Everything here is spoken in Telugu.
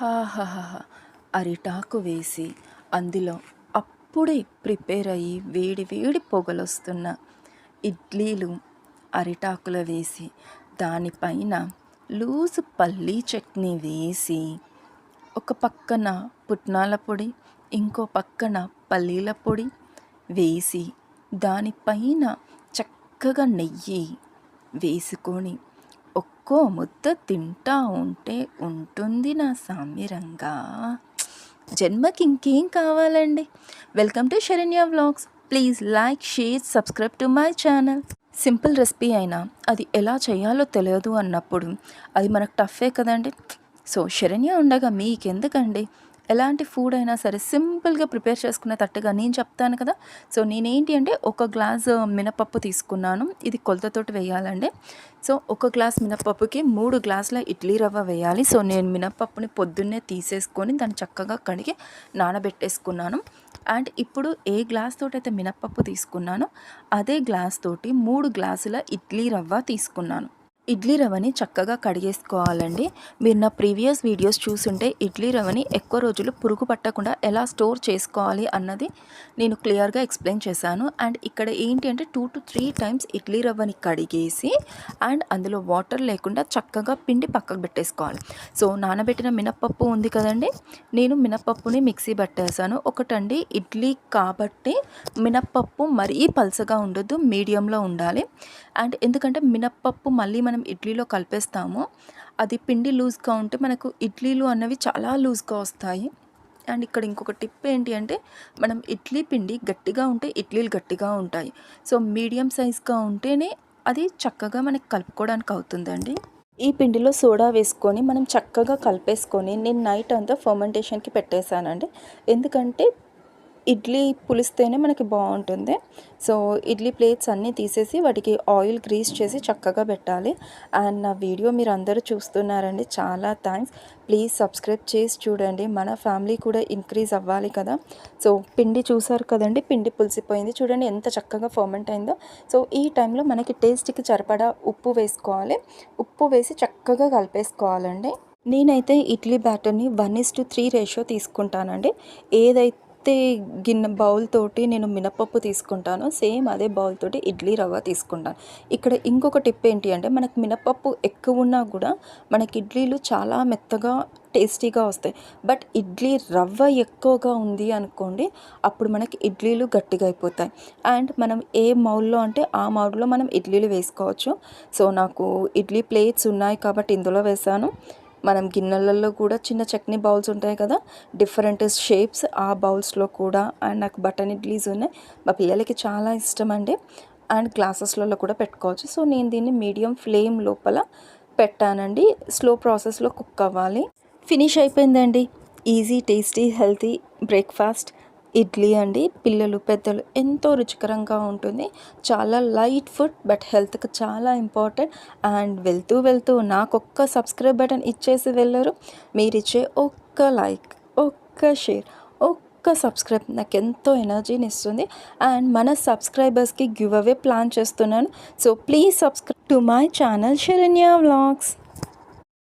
హాహాహా అరిటాకు వేసి అందులో అప్పుడే ప్రిపేర్ అయ్యి వేడి వేడి పొగలొస్తున్న ఇడ్లీలు అరిటాకులో వేసి దానిపైన లూజు పల్లీ చట్నీ వేసి ఒక పక్కన పుట్నాల పొడి ఇంకో పక్కన పల్లీల పొడి వేసి దానిపైన చక్కగా నెయ్యి వేసుకొని ఒక్కో ముద్ద తింటా ఉంటే ఉంటుంది నా సామ్యరంగా జన్మకి ఇంకేం కావాలండి? Welcome to Saranya vlogs. Please like share subscribe to my channel. Simple recipe అయినా అది ఎలా చేయాలో తెలియదు అన్నప్పుడు అది మనకు టఫే కదండి. సో శరణ్య ఉండగా మీకెందుకండి? ఎలాంటి ఫుడ్ అయినా సరే సింపుల్గా ప్రిపేర్ చేసుకునే తట్టుగా నేను చెప్తాను కదా. సో నేనేంటి అంటే ఒక గ్లాస్ uh, మినపప్పు తీసుకున్నాను. ఇది కొలతతోటి వేయాలండి. సో ఒక గ్లాస్ మినపప్పుకి మూడు గ్లాసుల ఇడ్లీ రవ్వ వేయాలి. సో నేను మినపప్పుని పొద్దున్నే తీసేసుకొని దాన్ని చక్కగా కడిగి నానబెట్టేసుకున్నాను. అండ్ ఇప్పుడు ఏ గ్లాస్ తోటి అయితే మినపప్పు తీసుకున్నానో అదే గ్లాస్ తోటి మూడు గ్లాసుల ఇడ్లీ రవ్వ తీసుకున్నాను. ఇడ్లీ రవ్వని చక్కగా కడిగేసుకోవాలండి. మీరు నా ప్రీవియస్ వీడియోస్ చూసుంటే ఇడ్లీ రవ్వని ఎక్కువ రోజులు పురుగు పట్టకుండా ఎలా స్టోర్ చేసుకోవాలి అన్నది నేను క్లియర్గా ఎక్స్ప్లెయిన్ చేశాను. అండ్ ఇక్కడ ఏంటి అంటే two to three times idli రవ్వని కడిగేసి అండ్ అందులో వాటర్ లేకుండా చక్కగా పిండి పక్కకు పెట్టేసుకోవాలి. సో నానబెట్టిన మినప్పప్పు ఉంది కదండి? నేను మినప్పప్పుని మిక్సీ పట్టేశాను. ఒకటండి ఇడ్లీ కాబట్టి మినప్పప్పు మరీ పల్సగా ఉండొద్దు మీడియంలో ఉండాలి. అండ్ ఎందుకంటే మినప్పప్పు మళ్ళీ మనం ఇడ్లీలో కలిపేస్తామో. అది పిండి లూజ్గా ఉంటే మనకు ఇడ్లీలు అన్నవి చాలా లూజ్గా వస్తాయి. అండ్ ఇక్కడ ఇంకొక టిప్ ఏంటి అంటే మనం ఇడ్లీ పిండి గట్టిగా ఉంటే ఇడ్లీలు గట్టిగా ఉంటాయి. సో మీడియం సైజ్గా ఉంటేనే అది చక్కగా మనకి కలుపుకోవడానికి అవుతుందండి. ఈ పిండిలో సోడా వేసుకొని మనం చక్కగా కలిపేసుకొని నేను నైట్ అంతా ఫర్మెంటేషన్కి పెట్టేశానండి. ఎందుకంటే ఇడ్లీ పులిస్తేనే మనకి బాగుంటుంది. సో ఇడ్లీ ప్లేట్స్ అన్నీ తీసేసి వాటికి ఆయిల్ గ్రీస్ చేసి చక్కగా పెట్టాలి. అండ్ నా వీడియో మీరు అందరూ చూస్తున్నారండి. చాలా థ్యాంక్స్. ప్లీజ్ సబ్స్క్రైబ్ చేసి చూడండి. మన ఫ్యామిలీ కూడా ఇంక్రీజ్ అవ్వాలి కదా. సో పిండి చూసారు కదండి? పిండి పులిసిపోయింది. చూడండి ఎంత చక్కగా ఫర్మెంట్ అయిందో. సో ఈ టైంలో మనకి టేస్ట్కి సరిపడా ఉప్పు వేసుకోవాలి. ఉప్పు వేసి చక్కగా కలిపేసుకోవాలండి. నేనైతే ఇడ్లీ బ్యాటర్ని one is to three ratio తీసుకుంటానండి. ఏదైతే అయితే గిన్నె బౌల్ తోటి నేను మినపప్పు తీసుకుంటాను. సేమ్ అదే బౌల్ తోటి ఇడ్లీ రవ్వ తీసుకుంటాను. ఇక్కడ ఇంకొక టిప్ ఏంటి అంటే మనకు మినపప్పు ఎక్కువ ఉన్నా కూడా మనకి ఇడ్లీలు చాలా మెత్తగా టేస్టీగా వస్తాయి. బట్ ఇడ్లీ రవ్వ ఎక్కువగా ఉంది అనుకోండి అప్పుడు మనకి ఇడ్లీలు గట్టిగా అయిపోతాయి. అండ్ మనం ఏ మౌల్లో అంటే ఆ మౌల్లో మనం ఇడ్లీలు వేసుకోవచ్చు. సో నాకు ఇడ్లీ ప్లేట్స్ ఉన్నాయి కాబట్టి ఇందులో వేసాను మనం గిన్నెలలో కూడా చిన్న చట్నీ బౌల్స్ ఉంటాయి కదా డిఫరెంట్ షేప్స్ ఆ బౌల్స్లో కూడా. అండ్ నాకు బటన్ ఇడ్లీస్ ఉన్నాయి. మా పిల్లలకి చాలా ఇష్టం అండి. అండ్ గ్లాసెస్లలో కూడా పెట్టుకోవచ్చు. సో నేను దీన్ని మీడియం ఫ్లేమ్ లోపల పెట్టానండి. స్లో ప్రాసెస్లో కుక్ అవ్వాలి. ఫినిష్ అయిపోయిందండి. Easy tasty healthy breakfast. Idli అండి పిల్లలు పెద్దలు ఎంతో రుచికరంగా ఉంటుంది. చాలా లైట్ ఫుడ్ బట్ హెల్త్కి చాలా ఇంపార్టెంట్. అండ్ వెళ్తూ వెళ్తూ నాకు ఒక్క సబ్స్క్రైబ్ బటన్ ఇచ్చేసి వెళ్ళరు. మీరు ఇచ్చే ఒక్క లైక్ ఒక్క షేర్ ఒక్క సబ్స్క్రైబ్ నాకు ఎంతో ఎనర్జీని ఇస్తుంది అండ్ మన సబ్స్క్రైబర్స్కి గివ్ అవే ప్లాన్ చేస్తున్నాను. So please subscribe to my channel Saranya vlogs.